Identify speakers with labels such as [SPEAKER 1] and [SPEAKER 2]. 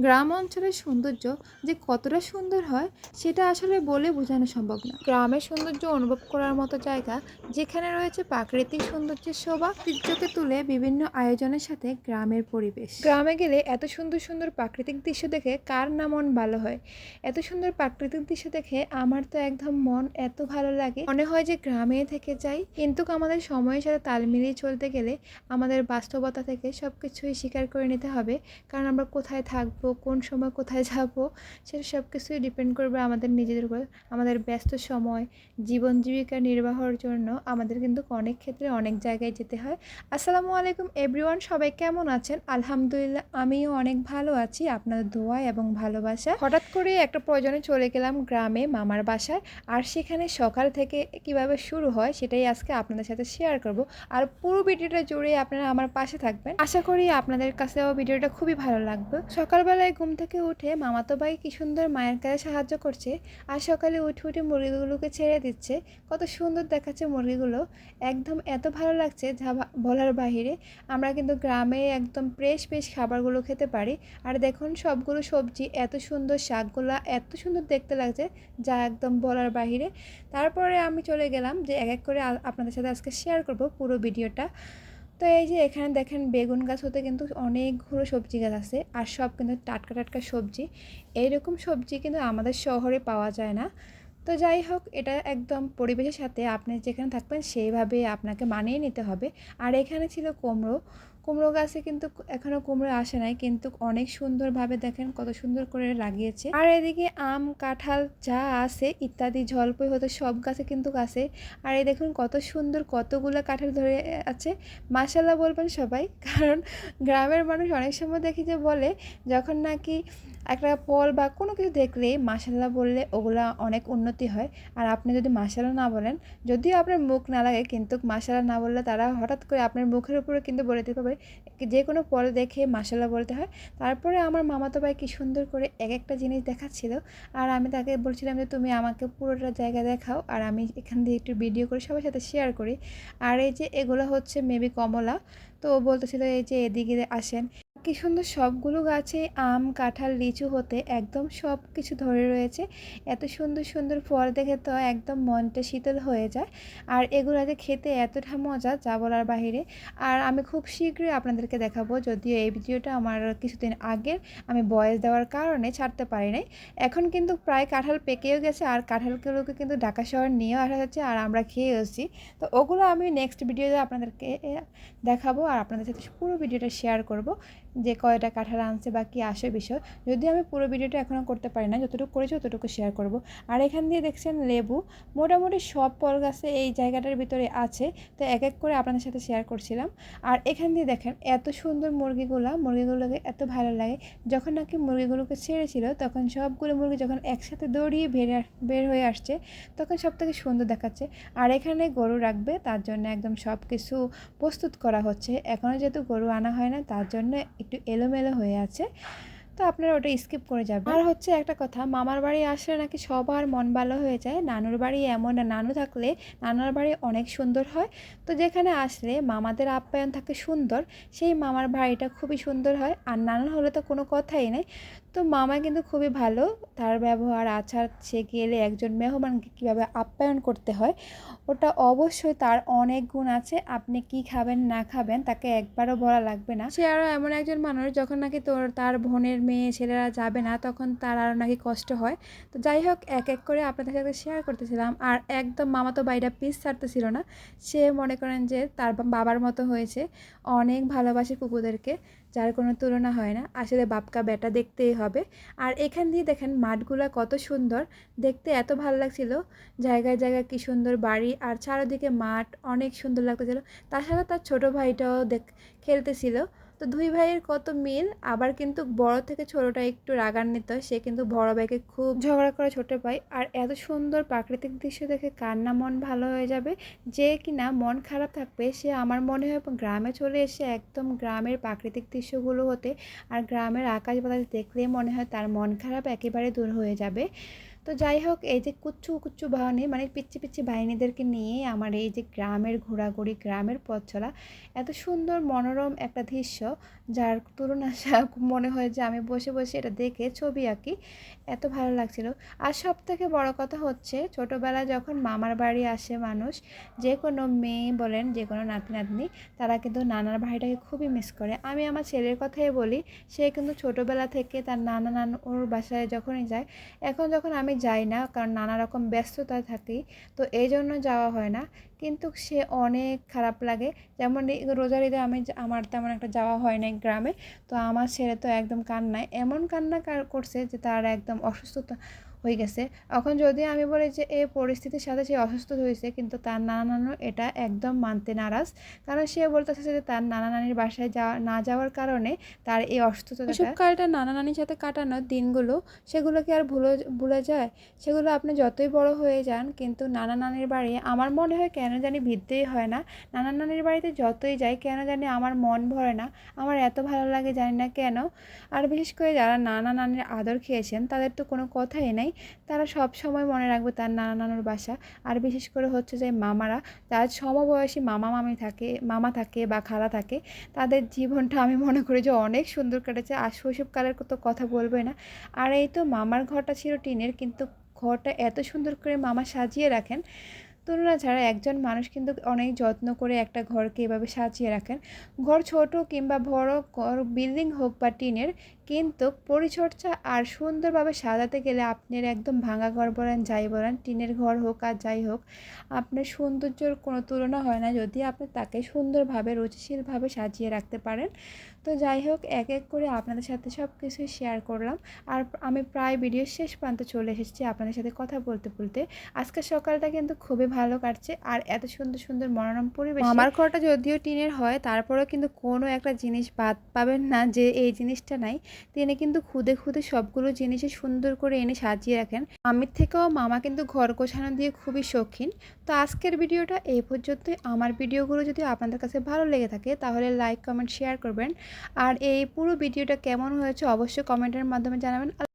[SPEAKER 1] গ্রাম অঞ্চলের সৌন্দর্য যে কতটা সুন্দর হয়, সেটা আসলে বলে বোঝানো সম্ভব না। গ্রামের সৌন্দর্য অনুভব করার মতো জায়গা, যেখানে রয়েছে প্রাকৃতিক সৌন্দর্যের শোভা ঐতিহ্যকে তুলে বিভিন্ন আয়োজনের সাথে গ্রামের পরিবেশ। গ্রামে গেলে এত সুন্দর সুন্দর প্রাকৃতিক দৃশ্য দেখে কার না মন ভালো হয়? এত সুন্দর প্রাকৃতিক দৃশ্য দেখে আমার তো একদম মন এত ভালো লাগে। মনে হয় যে গ্রামে থেকে যাই। কিন্তু আমাদের সময়ের সাথে তাল মিলিয়ে চলতে গেলে আমাদের বাস্তবতা থেকে সব কিছুই স্বীকার করে নিতে হবে। কারণ আমরা কোথায় থাকব কোন সময় কোথায় যাব, সেটা সব কিছুই ডিপেন্ড করবে আমাদের নিজেদের উপর। আমাদের ব্যস্ত সময়, জীবন জীবিকা নির্বাহের জন্য আমাদের কিন্তু অনেক ক্ষেত্রে অনেক জায়গায় যেতে হয়। আসসালামু আলাইকুম এভরিওয়ান সবাই কেমন আছেন? আলহামদুলিল্লাহ, আমিও অনেক ভালো আছি। আপনাদের দোয়া এবং ভালোবাসা হঠাৎ করে একটা প্রয়োজনে চলে গেলাম গ্রামে মামার বাসায়। আর সেখানে সকাল থেকে কীভাবে শুরু হয় সেটাই আজকে আপনাদের সাথে শেয়ার করব। আর পুরো ভিডিওটা জুড়ে আপনারা আমার পাশে থাকবেন। আশা করি আপনাদের কাছেও ভিডিওটা খুবই ভালো লাগবে। সকালবেলায় ঘুম থেকে উঠে মামাতো ভাই কি সুন্দর মায়ের কাছে সাহায্য করছে আর সকালে উঠে উঠে মুরগিগুলোকে ছেড়ে দিচ্ছে। কত সুন্দর দেখাচ্ছে মুরগিগুলো। একদম এত ভালো লাগছে যা বলার বাহিরে। আমরা কিন্তু গ্রামে একদম ফ্রেশ ফ্রেশ খাবারগুলো খেতে পারি। আর দেখুন সবগুলো সবজি, এত সুন্দর শাকগুলো, এত সুন্দর দেখতে লাগছে যা একদম বলার বাহিরে। তারপরে আমি চলে গেলাম যে এক এক করে আপনাদের সাথে আজকে শেয়ার করব পুরো ভিডিওটা। তো এই যে এখানে দেখেন বেগুন গাছ হতে কিন্তু অনেকগুলো সবজি গাছ আছে, আর সব কিন্তু টাটকা টাটকা সবজি। এইরকম সবজি কিন্তু আমাদের শহরে পাওয়া যায় না। তো যাই হোক, এটা একদম পরিবেশের সাথে আপনি যেখানে থাকবেন সেইভাবে আপনাকে মানিয়ে নিতে হবে। আর এখানে ছিল কুমড়ো। কুমড়ো গাছে কিন্তু এখনও কুমড়ো আসে নাই, কিন্তু অনেক সুন্দরভাবে দেখেন কত সুন্দর করে লাগিয়েছে। আর এদিকে আম, কাঁঠাল যা আছে ইত্যাদি জলপই হতো, সব গাছে কিন্তু আছে আর এই দেখুন কত সুন্দর কতগুলো কাঁঠাল ধরে আছে। মাসাল্লাহ বলবেন সবাই, কারণ গ্রামের মানুষ অনেক সময় দেখি যে বলে, যখন নাকি একটা ফল বা কোনো কিছু দেখলেই মাসাল্লাহ বললে ওগুলা অনেক উন্নতি হয়। আর আপনি যদি মাসাল্লাহ না বলেন, যদিও আপনার মুখ না লাগে, কিন্তু মাসাল্লাহ না বললে তারা হঠাৎ করে আপনার মুখের উপরে কিন্তু বলে দিতে পারে। যে কোনো ফল দেখে মাসাল্লাহ বলতে হয়। তারপরে আমার মামাতো ভাই কি সুন্দর করে এক একটা জিনিস দেখাচ্ছিল। আর আমি তাকে বলছিলাম যে, তুমি আমাকে পুরোটা জায়গা দেখাও, আর আমি এখান দিয়ে একটু ভিডিও করে সবার সাথে শেয়ার করি। আর এই যে এগুলো হচ্ছে মেবি কমলা। তো ও বলতেছিল, এই যে এদিকে আসেন। কি সুন্দর সবগুলো গাছে আম, কাঁঠাল লিচু হতে একদম সব কিছু ধরে রয়েছে। এত সুন্দর সুন্দর ফল দেখে তো একদম মনটা শীতল হয়ে যায়। আর এগুলো যে খেতে এতটা মজা, যা বলার বাহিরে। আর আমি খুব শীঘ্রই আপনাদেরকে দেখাবো, যদিও এই ভিডিওটা আমার কিছুদিন আগের। আমি বয়স দেওয়ার কারণে ছাড়তে পারি নাই। এখন কিন্তু প্রায় কাঁঠাল পেকেও গেছে, আর কাঁঠালগুলোকে কিন্তু ঢাকা শহর নিয়েও আসা যাচ্ছে, আর আমরা খেয়ে এসেছি। তো ওগুলো আমি নেক্সট ভিডিওতে আপনাদেরকে দেখাবো, আর আপনাদের সাথে পুরো ভিডিওটা শেয়ার করব। যে কয়টা কাঁঠাল আনছে বা কী আসে বিষয়, যদি আমি পুরো ভিডিওটা এখনও করতে পারি না, যতটুকু করেছি ততটুকু শেয়ার করব। আর এখান দিয়ে দেখছেন লেবু, মোটামুটি সব ফল গাছে এই জায়গাটার ভিতরে আছে, তো এক এক করে আপনাদের সাথে শেয়ার করছিলাম। আর এখান দিয়ে দেখেন এত সুন্দর মুরগিগুলা, মুরগিগুলোকে এত ভালো লাগে। যখন নাকি মুরগিগুলোকে ছেড়েছিল, তখন সবগুলো মুরগি যখন একসাথে দৌড়িয়ে বের বের হয়ে আসছে, তখন সব থেকে সুন্দর দেখাচ্ছে। আর এখানে গরু রাখবে, তার জন্য একদম সব কিছু প্রস্তুত করা হচ্ছে। এখনও যেহেতু গরু আনা হয় না, তার জন্য একটু এলোমেলো হয়ে আছে, তো আপনারা ওটা স্কিপ করে যাবেন। আর হচ্ছে একটা কথা, মামার বাড়ি আসলে নাকি সবার মন ভালো হয়ে যায়। নানুর বাড়ি এমন নানু থাকলে নানার বাড়ি অনেক সুন্দর হয়। তো যেখানে আসলে মামাদের আপ্যায়ন থাকে সুন্দর, সেই মামার বাড়িটা খুবই সুন্দর হয়। আর নানুর হলে তো কোনো কথাই নেই। তো মামা কিন্তু খুবই ভালো। তার ব্যবহার, আচার সে গেলে একজন মেহমানকে কীভাবে আপ্যায়ন করতে হয়, ওটা অবশ্যই তার অনেক গুণ আছে। আপনি কি খাবেন, না খাবেন, তাকে একবারও বলা লাগবে না। সে আরও এমন একজন মানুষ, যখন নাকি তোর, তার বোনের মেয়ে, ছেলেরা যাবে না, তখন তার আরও নাকি কষ্ট হয়। তো যাই হোক, এক এক করে আপনাদের সাথে শেয়ার করতেছিলাম। আর একদম মামা তো বাইরা পিস ছাড়তেছিল না। সে মনে করেন যে তার বাবার মতো হয়েছে। অনেক ভালোবাসে কুকুরদেরকে। যার কোনো তুলনা হয় না। আসলে বাপকা বেটা দেখতেই হবে। আর এখান দিয়ে দেখেন মাঠগুলো কত সুন্দর। দেখতে এত ভালো লাগছিল। জায়গায় জায়গায় কি সুন্দর বাড়ি। আর চারিদিকে মাঠ অনেক সুন্দর লাগতেছিল। তাছাড়া তার ছোটো ভাইটাও দেখ, খেলতেছিল। তো দুই ভাইয়ের কত মিল? আবার কিন্তু বড় থেকে ছোটটা একটু রাগান্বিত। সে কিন্তু বড় ভাইকে খুব ঝগড়া করে ছোট ভাই। আর এত সুন্দর প্রাকৃতিক দৃশ্য দেখে কার না মন ভালো হয়ে যাবে? যে কিনা মন খারাপ থাকবে, সে আমার মনে হয় গ্রামে চলে এসে একদম গ্রামের প্রাকৃতিক দৃশ্যগুলো হতে আর গ্রামের আকাশ বাতাস দেখলেই মনে হয় তার মন খারাপ একেবারে দূর হয়ে যাবে। তো যাই হোক, এই যে কুচ্ছু কুচ্ছু বাহিনী মানে পিচ্ছি পিচ্ছি বাহিনীদেরকে নিয়ে আমার এই যে গ্রামের ঘোরাঘুরি, গ্রামের পথ চলা, এত সুন্দর, মনোরম একটা দৃশ্য। যার তুলনা সা- মনে হয় যে আমি বসে বসে এটা দেখে ছবি আঁকি, এত ভালো লাগছিল। আর সব থেকে বড় কথা হচ্ছে, ছোটোবেলায় যখন মামার বাড়ি আসে মানুষ, যে কোনো মেয়ে বলেন, যে কোনো নাতি নাতনি, তারা কিন্তু নানার বাড়িটাকে খুবই মিস করে। আমি আমার ছেলের কথাই বলি, সে কিন্তু ছোটোবেলা থেকে তার নানা নান ওর বাসায় যখনই যায়, এখন যখন আমি যাই না, কারণ নানা রকম ব্যস্ততায় থাকি, তো এই জন্য যাওয়া হয় না। কিন্তু সে অনেক খারাপ লাগে। যেমন রোজার ঈদে আমি আমার তেমন একটা যাওয়া হয় না গ্রামে। তো আমার ছেলে তো একদম কান্নায়। এমন কান্না কার- করছে যে তার একদম অসুস্থতা হয়ে গেছে। এখন যদি আমি বলি যে এই পরিস্থিতির সাথে সে অসুস্থ হয়েছে, কিন্তু তার নানা নানু এটা একদম মানতে নারাজ। কারণ সে বলতেছে যে তার নানা নানির বাসায় যাওয়া, না যাওয়ার কারণে তার এই অসুস্থতাটা কালটা নানা নানির সাথে কাটানো দিনগুলো, সেগুলো কি আর ভুলে ভুলে যায়? সেগুলো আপনি যতই বড় হয়ে যান, কিন্তু নানা নানির বাড়ি আমার মনে হয় কেন জানি ভিড়তেই হয় না। নানা নানির বাড়িতে যতই যাই, কেন জানি আমার মন ভরে না। আমার এত ভালো লাগে জানি না কেন। আর বিশেষ করে যারা নানা নানির আদর খেয়েছেন, তাদের তো কোনো কথাই নেই। তারা সব সময় মনে রাখবে তার নানা নানুর বাসা। আর বিশেষ করে হচ্ছে যে মামারা, যার সমবয়সী মামা মামি থাকে, মামা থাকে বা খালা থাকে, তাদের জীবনটা আমি মনে করি যে অনেক সুন্দর কেটেছে। আর শৈশবকালের তো কথা বলবে না। আর এই তো মামার ঘরটা ছিল টিনের, কিন্তু ঘরটা এত সুন্দর করে মামা সাজিয়ে রাখেন তুলনা ছাড়া একজন মানুষ কিন্তু অনেক যত্ন করে একটা ঘরকে এভাবে সাজিয়ে রাখেন। ঘর ছোট কিংবা বড় বিল্ডিং হোক বা টিনের, কিন্তু পরিচর্যা আর সুন্দরভাবে সাজাতে গেলে আপনার একদম ভাঙা ঘর বলেন, যাই বলেন, টিনের ঘর হোক আর যাই হোক, আপনার সৌন্দর্যর কোনো তুলনা হয় না। যদি আপনি তাকে সুন্দরভাবে, রুচিশীলভাবে সাজিয়ে রাখতে পারেন, তো যাই হোক, এক এক করে আপনাদের সাথে সব কিছুই শেয়ার করলাম। আর আমি প্রায় ভিডিও শেষ প্রান্তে চলে এসেছি আপনাদের সাথে কথা বলতে বলতে। আজকের সকালটা কিন্তু খুবই ভালো কাটছে। আর এত সুন্দর সুন্দর মনোরম পরিবেশ আমার ঘরটা যদিও টিনের হয়, তারপরেও কিন্তু কোনো একটা জিনিস বাদ পাবেন না যে এই জিনিসটা নাই। তিনি কিন্তু খুদে খুদে সবগুলো জিনিসই সুন্দর করে এনে সাজিয়ে রাখেন। আমির থেকেও মামা কিন্তু ঘর গোছানো দিয়ে খুবই শৌখিন। তো আজকের ভিডিওটা এই পর্যন্তই। আমার ভিডিওগুলো যদি আপনাদের কাছে ভালো লেগে থাকে, তাহলে লাইক, কমেন্ট, শেয়ার করবেন। আর এই পুরো ভিডিওটা কেমন হয়েছে অবশ্যই কমেন্টের মাধ্যমে জানাবেন।